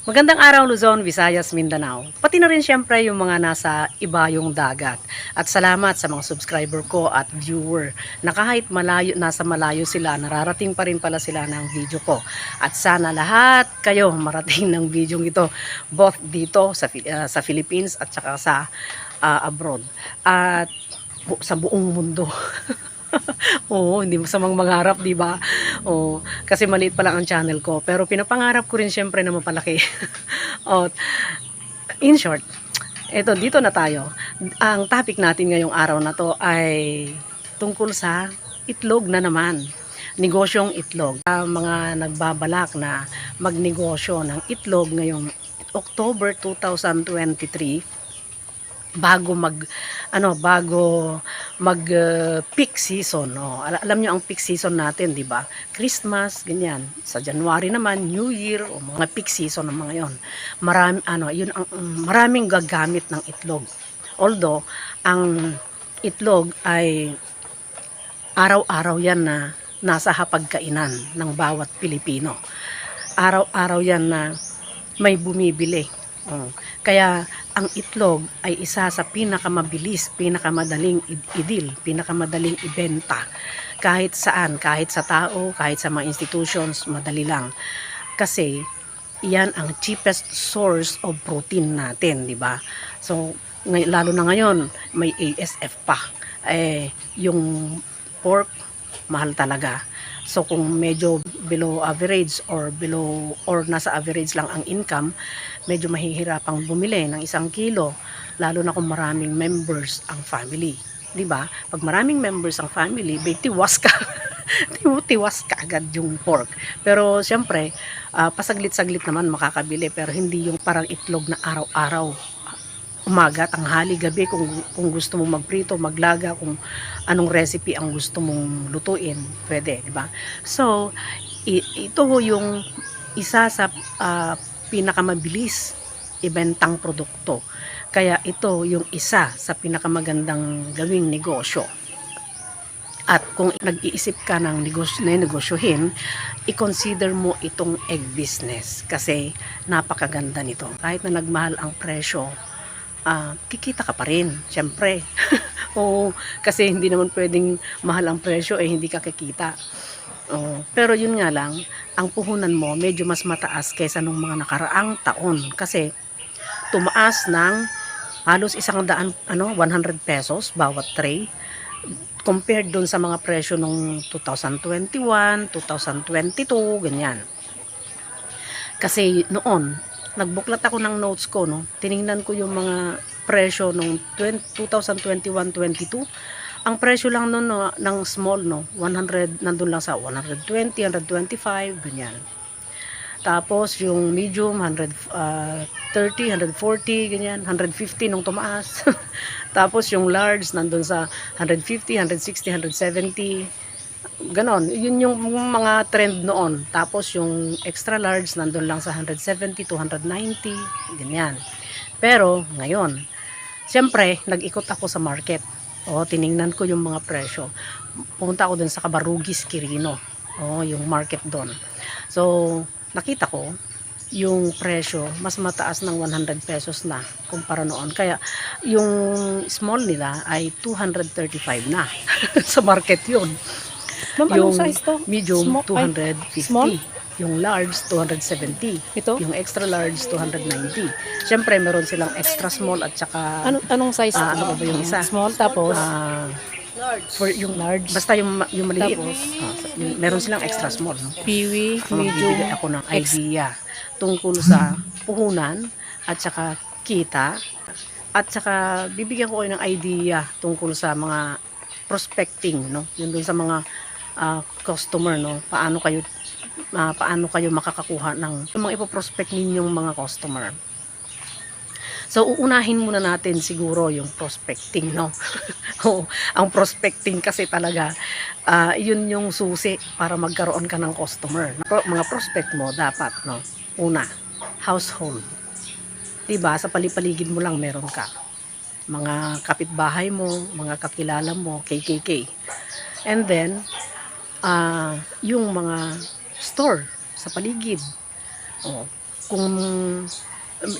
Magandang araw Luzon, Visayas, Mindanao. Pati na rin siyempre yung mga nasa iba yung dagat. At salamat sa mga subscriber ko at viewer na kahit malayo, nasa malayo sila, nararating pa rin pala sila ng video ko. At sana lahat kayo marating ng video ito, both dito sa, ah, sa Philippines at saka sa ah, abroad. At bu- sa buong mundo. Oo, hindi masamang mangarap, di ba? Oo, kasi maliit pa lang ang channel ko. Pero pinapangarap ko rin syempre na mapalaki. o, in short, eto, dito na tayo. Ang topic natin ngayong araw na to ay tungkol sa itlog na naman. Negosyong itlog. Ang mga nagbabalak na magnegosyo ng itlog ngayong October 2023 bago mag ano bago mag uh, peak season. No Al- alam niyo ang peak season natin di ba? Christmas ganyan. Sa January naman New Year o mga peak season ng mga yon marami ano yun ang mm, maraming gagamit ng itlog. Although ang itlog ay araw-araw yan na nasa hapagkainan ng bawat Pilipino. Araw-araw yan na may bumibili. Oh. Kaya ang itlog ay isa sa pinakamabilis, pinakamadaling idil, pinakamadaling ibenta. Kahit saan, kahit sa tao, kahit sa mga institutions, madali lang. Kasi iyan ang cheapest source of protein natin, di ba? So, ngay- lalo na ngayon, may ASF pa. Eh, yung pork, mahal talaga. So kung medyo below average or below or nasa average lang ang income, medyo mahihirapang bumili ng isang kilo lalo na kung maraming members ang family. 'Di ba? Pag maraming members ang family, bay tiwas ka. tiwas ka agad yung pork. Pero siyempre, ah, pasaglit-saglit naman makakabili pero hindi yung parang itlog na araw-araw umaga, tanghali, gabi kung kung gusto mong magprito, maglaga, kung anong recipe ang gusto mong lutuin, pwede, di ba? So, ito ho yung isa sa ah, pinakamabilis ibentang produkto. Kaya ito yung isa sa pinakamagandang gawing negosyo. At kung nag-iisip ka ng negosyo, na negosyohin, i-consider mo itong egg business kasi napakaganda nito. Kahit na nagmahal ang presyo, ah, kikita ka pa rin, syempre. Oo, kasi hindi naman pwedeng mahal ang presyo eh hindi ka kikita. Oo, pero yun nga lang, ang puhunan mo medyo mas mataas kaysa nung mga nakaraang taon kasi tumaas ng halos isang daan, ano, 100 pesos bawat tray compared dun sa mga presyo nung 2021, 2022, ganyan. Kasi noon, nagbuklat ako ng notes ko, no? Tiningnan ko yung mga presyo nung 20 2021-22. Ang presyo lang noon no, ng small, no? 100, nandun lang sa 120, 125, ganyan. Tapos yung medium, 130, 140, ganyan. 150 nung tumaas. Tapos yung large, nandun sa 150, 160, 170. Ganon. Yun yung mga trend noon. Tapos yung extra large, nandun lang sa 170 to 190. Ganyan. Pero ngayon, siyempre, nag-ikot ako sa market. O, tiningnan ko yung mga presyo. Pumunta ako dun sa Kabarugis, Quirino. O, yung market doon. So, nakita ko, yung presyo, mas mataas ng 100 pesos na kumpara noon. Kaya, yung small nila ay 235 na sa market yun. Ma'am, Yung anong size to? medium, ay, 250. small? Yung large, 270. Ito? Yung extra large, 290. Siyempre, meron silang extra small at saka Ano, anong size Ah, to? ano ba ba yung isa? Small, tapos ah, for yung large. Basta yung, yung maliit. Ah, sa- meron silang extra small. No? peewee, Medium. medium. ako ng idea tungkol sa puhunan at saka kita at saka bibigyan ko kayo ng idea tungkol sa mga prospecting no yun dun sa mga ah, customer no paano kayo ah, paano kayo makakakuha ng yung mga ipoprospect ninyong mga customer So, uunahin muna natin siguro yung prospecting, no? Oo, ang prospecting kasi talaga, ah, yun yung susi para magkaroon ka ng customer. Pro- mga prospect mo, dapat, no? Una, household. Diba, sa palipaligid mo lang meron ka. Mga kapitbahay mo, mga kakilala mo, KKK. And then, ah, yung mga store sa paligid. Oh, kung um,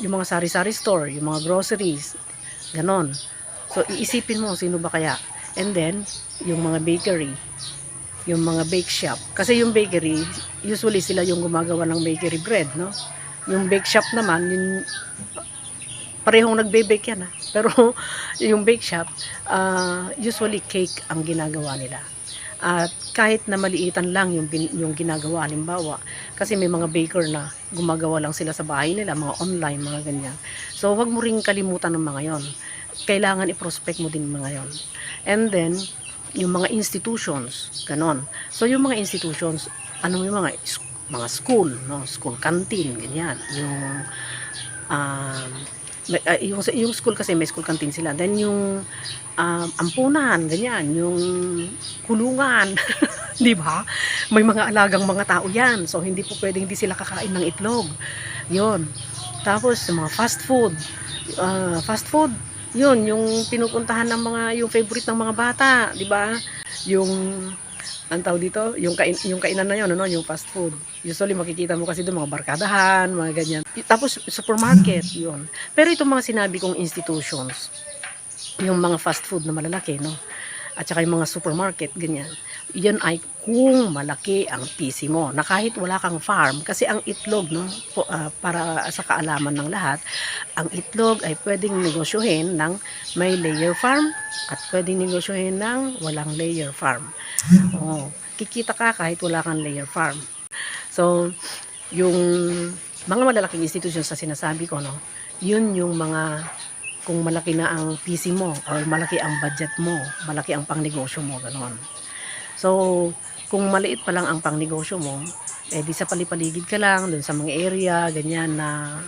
yung mga sari-sari store, yung mga groceries, ganon. So, iisipin mo, sino ba kaya? And then, yung mga bakery, yung mga bake shop. Kasi yung bakery, usually sila yung gumagawa ng bakery bread, no? Yung bake shop naman, yung parehong nagbe-bake yan, ha? Pero yung bake shop, ah, usually cake ang ginagawa nila. At kahit na maliitan lang yung, yung ginagawa, halimbawa, kasi may mga baker na gumagawa lang sila sa bahay nila, mga online, mga ganyan. So, wag mo ring kalimutan ng mga yon. Kailangan i-prospect mo din mga yon. And then, yung mga institutions, ganon. So, yung mga institutions, ano yung mga mga school, no? School canteen, ganyan. Yung um, ah, yung, yung school kasi may school canteen sila. Then yung um, ampunan, ganyan, yung kulungan, di ba? May mga alagang mga tao yan. So, hindi po pwedeng hindi sila kakain ng itlog. Yon. Tapos, mga fast food. Ah, fast food, yun, yung pinupuntahan ng mga, yung favorite ng mga bata, di ba? Yung, ang tawag dito, yung, kain, yung kainan na yun, ano, yung fast food. Usually, makikita mo kasi doon mga barkadahan, mga ganyan. Tapos, supermarket, yun. Pero itong mga sinabi kong institutions, yung mga fast food na malalaki, no? At saka yung mga supermarket, ganyan. Yan ay kung malaki ang PC mo. Na kahit wala kang farm, kasi ang itlog, no? Po, ah, para sa kaalaman ng lahat, ang itlog ay pwedeng negosyohin ng may layer farm at pwedeng negosyohin ng walang layer farm. Oh, kikita ka kahit wala kang layer farm. So, yung mga malalaking institutions sa sinasabi ko, no? Yun yung mga kung malaki na ang PC mo or malaki ang budget mo, malaki ang pangnegosyo mo, gano'n. So, kung maliit pa lang ang pangnegosyo mo, eh di sa palipaligid ka lang, dun sa mga area, ganyan na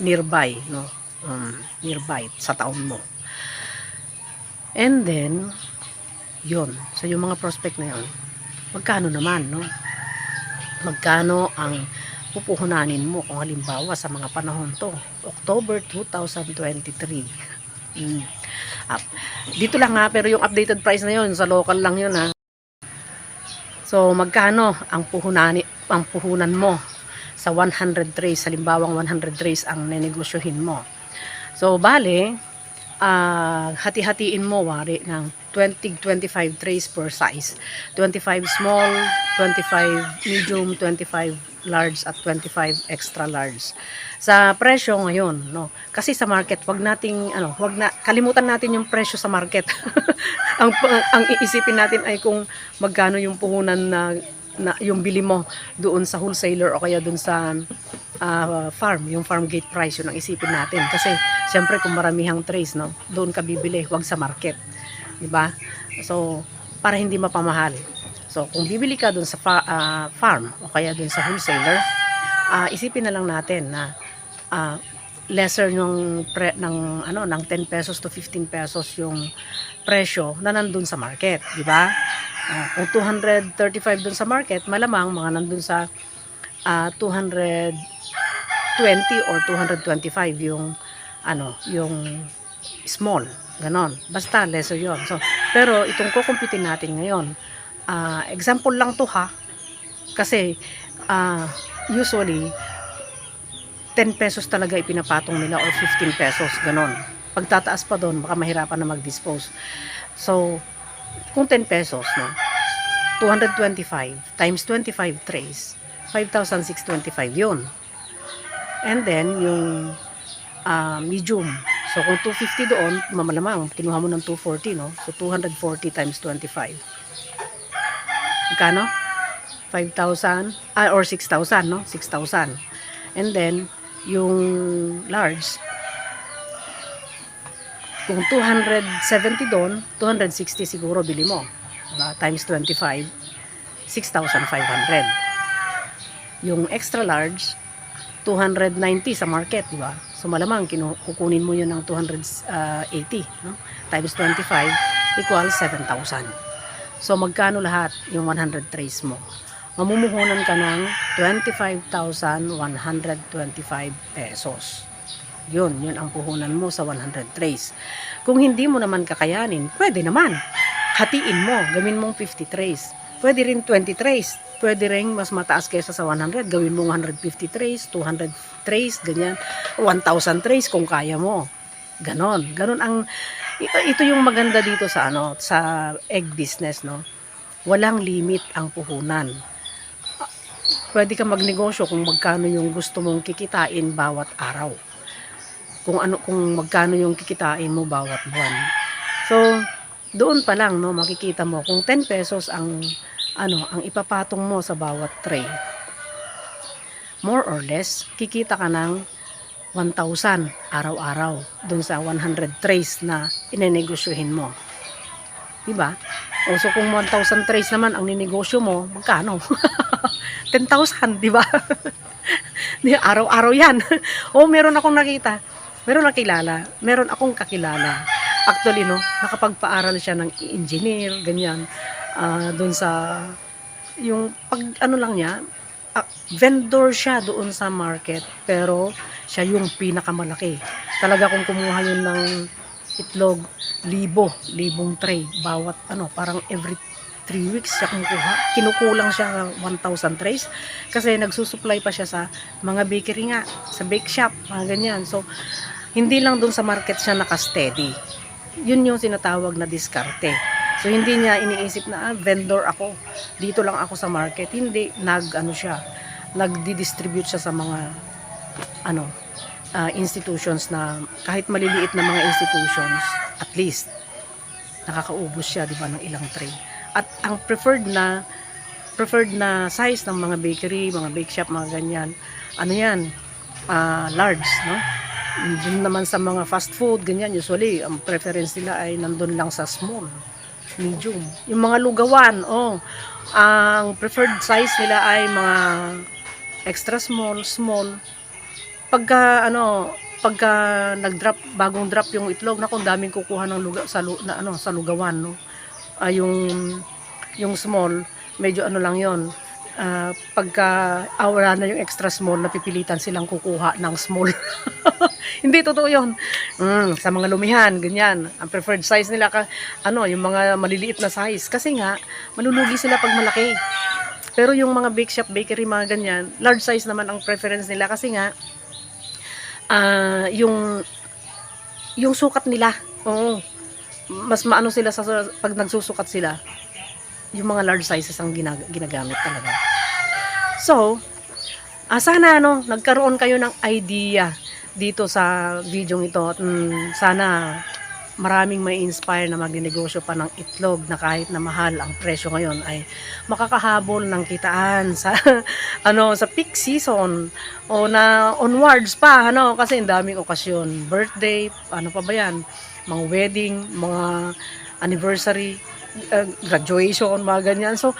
nearby, no? Um, nearby sa taon mo. And then, yun. So, yung mga prospect na yun, magkano naman, no? Magkano ang pupuhunanin mo kung halimbawa sa mga panahon to October 2023 mm. Up. dito lang ha pero yung updated price na yun sa local lang yun ha so magkano ang puhunani ang puhunan mo sa 100 trays halimbawang 100 trays ang nenegosyohin mo so bale ah, hati-hatiin mo wari ng 20 25 trays per size 25 small 25 medium 25 large at 25 extra large. Sa presyo ngayon, no. Kasi sa market, wag nating ano, wag na kalimutan natin yung presyo sa market. ang ang iisipin natin ay kung magkano yung puhunan na, na yung bili mo doon sa wholesaler o kaya doon sa ah, farm, yung farm gate price yun ang isipin natin kasi syempre kung maramihang trays, no, doon ka bibili, wag sa market. 'Di ba? So, para hindi mapamahal. So, kung bibili ka dun sa fa- ah, farm o kaya dun sa wholesaler, ah, isipin na lang natin na ah, lesser ng pre, ng ano ng 10 pesos to 15 pesos yung presyo na nandun sa market, di ba? Ah, kung 235 dun sa market, malamang mga nandun sa ah, 220 or 225 yung ano, yung small, ganon. Basta lesser yon. So, pero itong kukumpitin natin ngayon, Ah, example lang to ha. Kasi ah, usually 10 pesos talaga ipinapatong nila or 15 pesos, ganon. Pagtataas pa doon, baka mahirapan na mag-dispose. So, kung 10 pesos, no, 225 times 25 trays, 5,625 yun. And then, yung ah, medium. So, kung 250 doon, mamalamang, kinuha mo ng 240, no? So, 240 times 25. Magkano? 5,000 ah, or 6,000 no 6,000 and then yung large kung 270 doon 260 siguro bili mo diba? times 25 6,500 yung extra large 290 sa market di ba so malamang kukunin mo yun ng 280 no? times 25 equals 7,000 So, magkano lahat yung 100 trays mo? Mamumuhunan ka ng 25,125 pesos. Yun, yun ang puhunan mo sa 100 trays. Kung hindi mo naman kakayanin, pwede naman. Hatiin mo, gawin mong 50 trays. Pwede rin 20 trays. Pwede rin mas mataas kaysa sa 100, gawin mong 150 trays, 200 trays, ganyan. 1,000 trays kung kaya mo. Ganon. Ganon ang ito, ito yung maganda dito sa ano sa egg business no. Walang limit ang puhunan. Pwede ka magnegosyo kung magkano yung gusto mong kikitain bawat araw. Kung ano kung magkano yung kikitain mo bawat buwan. So, doon pa lang no makikita mo kung 10 pesos ang ano ang ipapatong mo sa bawat tray. More or less, kikita ka ng 1,000 araw-araw dun sa 100 trays na inenegosyohin mo. Diba? O so kung 1,000 trays naman ang ninegosyo mo, magkano? 10,000, di ba? Di, Araw-araw yan. o meron akong nakita. Meron nakilala. Meron akong kakilala. Actually, no, nakapagpaaral siya ng engineer, ganyan. ah doon sa, yung pag ano lang niya, ah, vendor siya doon sa market, pero siya yung pinakamalaki. Talaga kung kumuha yun ng itlog, libo, libong tray, bawat ano, parang every 3 weeks siya kumukuha. Kinukulang siya ng 1,000 trays kasi nagsusupply pa siya sa mga bakery nga, sa bake shop, mga ganyan. So, hindi lang doon sa market siya naka-steady. Yun yung sinatawag na diskarte. So, hindi niya iniisip na, ah, vendor ako. Dito lang ako sa market. Hindi, nag, ano siya, nagdi-distribute siya sa mga, ano, ah, institutions na, kahit maliliit na mga institutions, at least, nakakaubos siya, di ba, ng ilang tray. At ang preferred na, preferred na size ng mga bakery, mga bake shop, mga ganyan, ano yan, ah, large, no? Doon naman sa mga fast food, ganyan, usually, ang preference nila ay nandun lang sa small, medium. Yung mga lugawan, oh, ang preferred size nila ay mga extra small, small. Pagka, ano, pagka nag-drop, bagong drop yung itlog, na kung daming kukuha ng luga, sa, na, ano, sa lugawan, no? Ah, yung, yung small, medyo ano lang yon Ah, pagka awala na yung extra small, napipilitan silang kukuha ng small. Hindi totoo yun. Mm, sa mga lumihan, ganyan. Ang preferred size nila, ka, ano, yung mga maliliit na size. Kasi nga, malulugi sila pag malaki. Pero yung mga bake shop, bakery, mga ganyan, large size naman ang preference nila. Kasi nga, ah, yung, yung sukat nila, oo, mas maano sila sa, pag nagsusukat sila, yung mga large sizes ang ginag- ginagamit talaga. So, ah, sana ano, nagkaroon kayo ng idea dito sa video ito at mm, sana maraming may inspire na magnegosyo pa ng itlog na kahit na mahal ang presyo ngayon ay makakahabol ng kitaan sa ano sa peak season o na onwards pa ano kasi ang daming okasyon. Birthday ano pa ba yan? Mga wedding mga anniversary uh, graduation mga ganyan so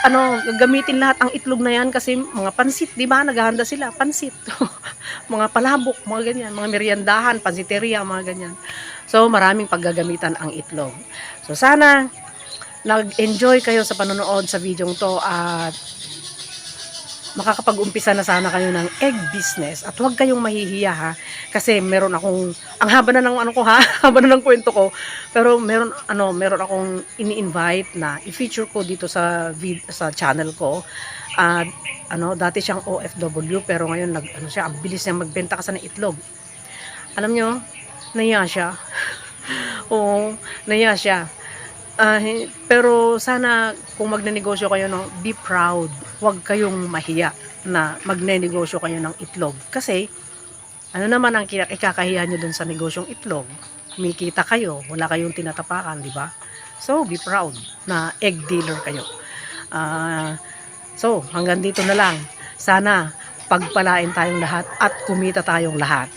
ano, gamitin lahat ang itlog na yan kasi mga pansit, di ba? Naghahanda sila, pansit. mga palabok, mga ganyan, mga meriendahan, pansiteria, mga ganyan. So, maraming paggagamitan ang itlog. So, sana nag-enjoy kayo sa panonood sa video to at makakapag-umpisa na sana kayo ng egg business. At huwag kayong mahihiya ha? Kasi meron akong ang haba na ng ano ko ha? Haba na ng kwento ko. Pero meron ano meron akong ini-invite na i-feature ko dito sa vid- sa channel ko. At ano dati siyang OFW pero ngayon nag ano siya ang bilis niya magbenta kasi ng itlog. Alam nyo naiya siya. Oo naiya siya Hi- pero sana kung magnenegosyo kayo no, be proud. Huwag kayong mahiya na magnenegosyo kayo ng itlog. Kasi ano naman ang ikakahiya nyo dun sa negosyong itlog? Kumikita kayo, wala kayong tinatapakan, di ba? So, be proud na egg dealer kayo. Ah, so, hanggang dito na lang. Sana pagpalain tayong lahat at kumita tayong lahat.